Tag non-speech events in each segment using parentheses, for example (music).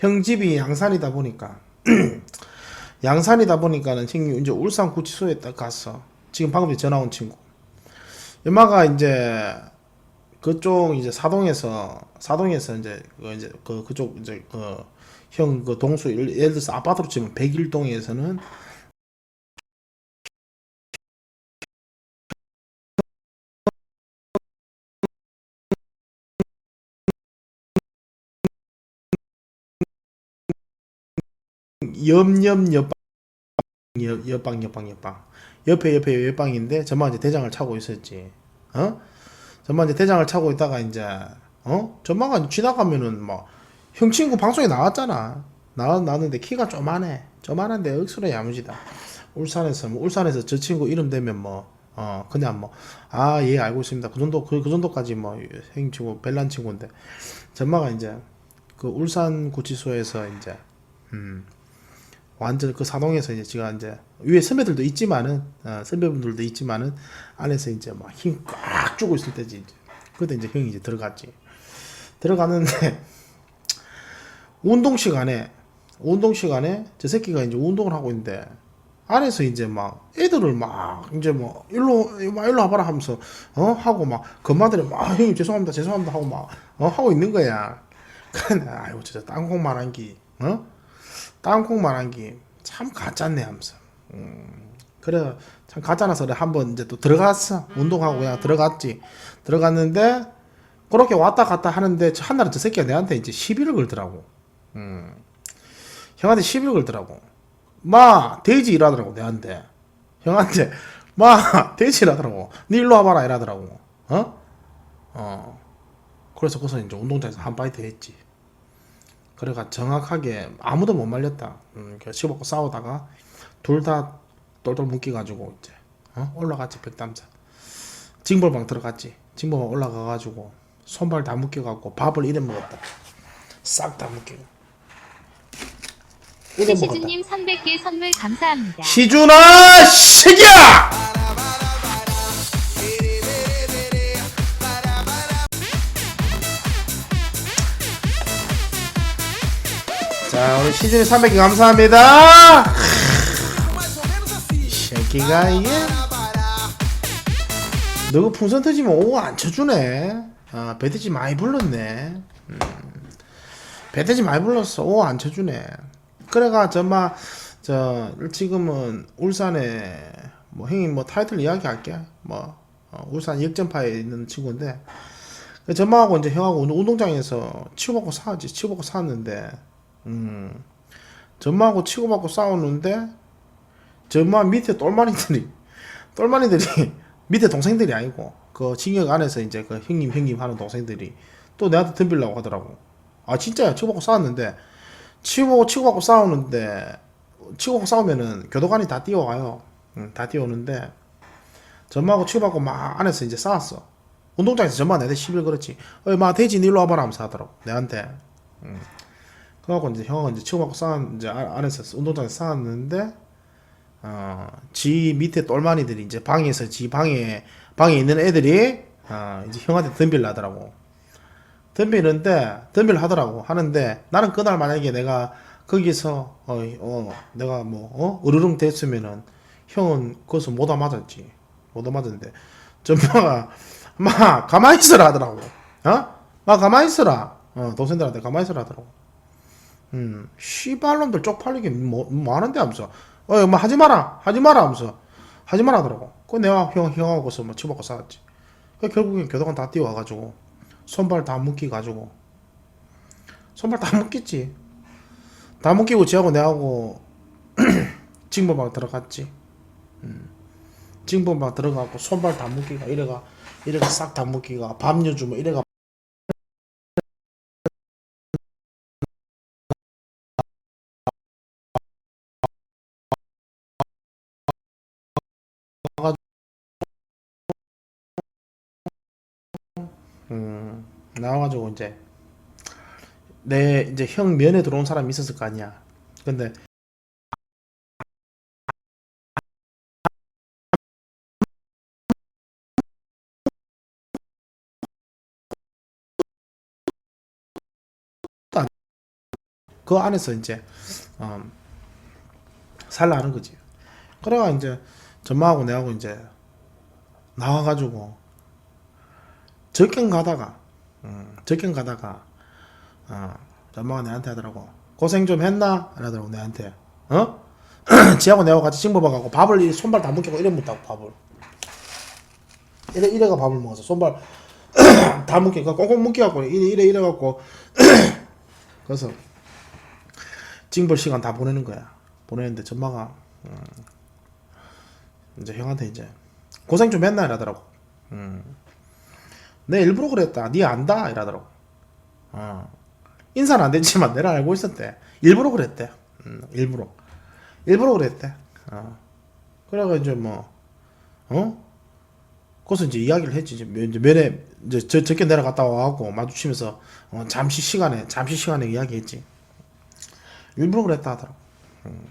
형 집이 양산이다 보니까 (clears throat) 양산이다 보니까는 형님 이제 울산 구치소에 딱 갔어. 지금 방금 전화 온 친구. 엄마가 이제 그쪽 이제 사동에서 사동에서 이제 그 이제 그 그쪽 이제 그 형그 동수 예를 들어서 아파트로 치면 101동에서는 옆옆 옆방 옆 옆방 옆방 옆방 옆에 옆에 옆방인데 저만 이제 대장을 차고 있었지. 어? 저만 이제 대장을 차고 있다가 이제 어? 전마가 지나가면은 막 형 친구 방송에 나왔잖아. 나 나왔는데 키가 쪼만해. 쪼만한데 억수로 야무지다. 울산에서 뭐 울산에서 저 친구 이름 되면 뭐 어 그냥 뭐 아 예 알고 있습니다. 그 정도 그, 그 정도까지 뭐 형 친구 벨란 친구인데. 전마가 이제 그 울산 구치소에서 이제 음 완전 그 사동에서 이제 제가 이제 위에 선배들도 있지만은 어, 선배분들도 있지만은 안에서 이제 막 힘 꽉 주고 있을 때지 이제 그때 이제 형이 이제 들어갔지. 들어갔는데 (laughs) 운동 시간에 운동 시간에 저 새끼가 이제 운동을 하고 있는데 안에서 이제 막 애들을 막 이제 뭐 일로 막 일로 와봐라 하면서 어? 하고 막 건마들이 막 아, 형님 죄송합니다 죄송합니다 하고 막 어? 하고 있는 거야. 그래 아이고 진짜 땅콩만 한기 어 땅콩만 한기 참 가짜네 하면서. 음, 그래 참 가짜나서 내가 한번 이제 또 들어갔어. 운동하고 그냥 들어갔지. 들어갔는데 그렇게 왔다 갔다 하는데 저 한날은 저 새끼가 내한테 이제 시비를 걸더라고. 음, 형한테 시비를 걸더라고. 마 돼지 일하더라고 내한테. 형한테 마 (laughs) 돼지 일하더라고. 니 일로 와봐라 이러더라고. 어? 어. 그래서 거기서 이제 운동장에서 한 파이트 했지 그래가 정확하게 아무도 못 말렸다. 음, 그 집어고 싸우다가 둘 다 똘똘 묶여가지고 이제 어? 올라갔지 백담사. 징벌방 들어갔지. 징벌방 올라가가지고 손발 다 묶여갖고 밥을 이래 먹었다. 싹 다 묶이고. 이래 먹었다. 시즈님 300개 선물 감사합니다. 시준아 시기야! 시준이 300개 감사합니다. 이 새끼가 이게 너가 풍선 터지면 오안 쳐주네. 아 배트지 많이 불렀네. 음. 배트지 많이 불렀어. 오안 쳐주네. 그래가 저마 저 지금은 울산에 뭐 형님 뭐 타이틀 이야기할게. 뭐 어, 울산 역전파에 있는 친구인데 그 저마하고 이제 형하고 운- 운동장에서 치고받고 싸웠지. 치고받고 싸웠는데 음 전마하고 치고받고 싸우는데 전마 밑에 똘마니들이 (laughs) 똘마니들이 (laughs) 밑에 동생들이 아니고 그 징역 안에서 이제 그 형님 형님 하는 동생들이 또 내한테 덤비려고 하더라고. 아 진짜야 치고받고 싸웠는데 치고 치고받고 싸우는데 치고받고 싸우면은 교도관이 다 뛰어와요. 응, 다 뛰어오는데 전마하고 치고받고 막 안에서 이제 싸웠어. 운동장에서 전마 내한테 시비를 걸었지. 어이 마 돼지 니 일로 와봐라 하면서 하더라고 내한테. 응. 그래갖고 이제 형은 이제 치고받고 싸웠 이제 안- 안에서 운동장에서 싸웠는데 어, 지 밑에 똘마니들이 이제 방에서 지 방에 방에 있는 애들이 어, 이제 형한테 덤빌 나더라고. 덤비는데 덤빌 하더라고 하는데 나는 그날 만약에 내가 거기서 어, 어 내가 뭐 어? 으르릉 됐으면은 형은 거기서 못아 맞았지 못 아 맞았는데 전마가 마 가만히 있으라 하더라고 어? 마 가만히 있으라 어 동생들한테 가만히 있으라 하더라고 음. 씨발놈들 쪽팔리게 뭐, 뭐 하는데 하면서 어 뭐 하지 마라 하지 마라 하면서 하지 마라 하더라고. 그 내가 형 형하고서 뭐 치먹고 싸웠지. 그 결국엔 교도관 다 뛰어와가지고 손발 다 묶이가지고 손발 다 (laughs) 묶였지. 다 묶이고 지하고 내하고 (clears throat) 징벌방 들어갔지. 음. 징벌방 들어가고 손발 다 묶이가 이래가 이래가 싹 다 묶이가 밤여 주면 이래가 나와가지고 이제 내 이제 형 면에 들어온 사람이 있었을 거 아니야. 근데 그 안에서 이제 어, 살라는 거지. 그래가 이제 전마하고 내하고 이제 나와가지고 적경 가다가 음, 적경 가다가 어, 전마가 내한테 하더라고 고생 좀 했나? 이러더라고 내한테 어? (clears throat) 지하고 내하고 같이 징법해갖고 밥을 이 손발 다 묶이고 이래 묻다고 밥을 이래 이래가 밥을 먹었어 손발 (clears throat) 다 묶이니까 꽁꽁 묶여갖고 이래 이래 이래갖고 (clears throat) 그래서 징벌 시간 다 보내는 거야 보내는데 전마가 음, 이제 형한테 이제 고생 좀 했나 이러더라고 음. 내 일부러 그랬다. 니 안다. 이러더라고. 어. 인사는 안 됐지만 내가 알고 있었대. 일부러 그랬대. 음, 일부러. 일부러 그랬대. 어. 그래가 이제 뭐 어? 그래서 이제 이야기를 했지. 이제 면- 이제 저 저께 내려갔다 와갖고 마주치면서 어, 잠시 시간에 잠시 시간에 이야기했지. 일부러 그랬다 하더라고. 음.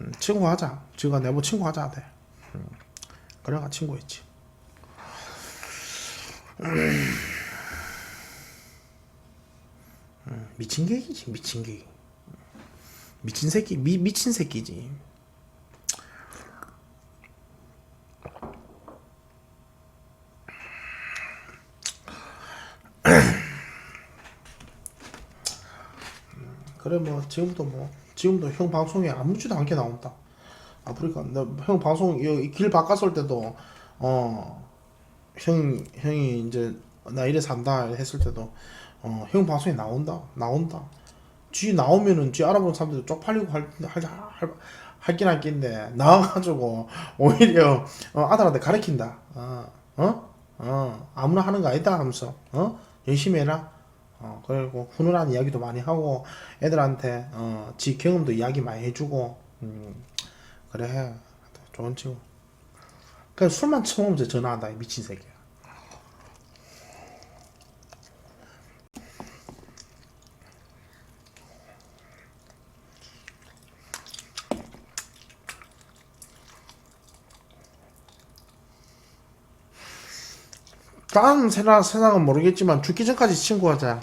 음, 친구 하자. 지가 내뭐 친구 하자 하대. 음. 그래가 친구 했지. 음, 미친 개이지 미친 개. 미친 새끼 미 미친 새끼지. 그래 뭐 지금도 뭐 지금도 형 방송에 아무렇지도 않게 나온다. 아프리카 나형 방송 여기 길 바꿨을 때도 어 형 형이 이제 나 이래 산다 했을 때도 어 형 방송에 나온다 나온다. 쥐 나오면은 쥐 알아보는 사람들도 쪽팔리고 할 할 할긴 할긴데 나와가지고 오히려 어, 아들한테 가르친다. 어, 어? 어 아무나 하는 거 아니다 하면서 어? 열심히 해라. 어 그리고 훈훈한 이야기도 많이 하고 애들한테 어 지 경험도 이야기 많이 해주고 음 그래. 좋은 친구 그냥 술만 처먹으면서 전화한다 이 미친 새끼야. 다음 세상, 세상은 모르겠지만 죽기 전까지 친구하자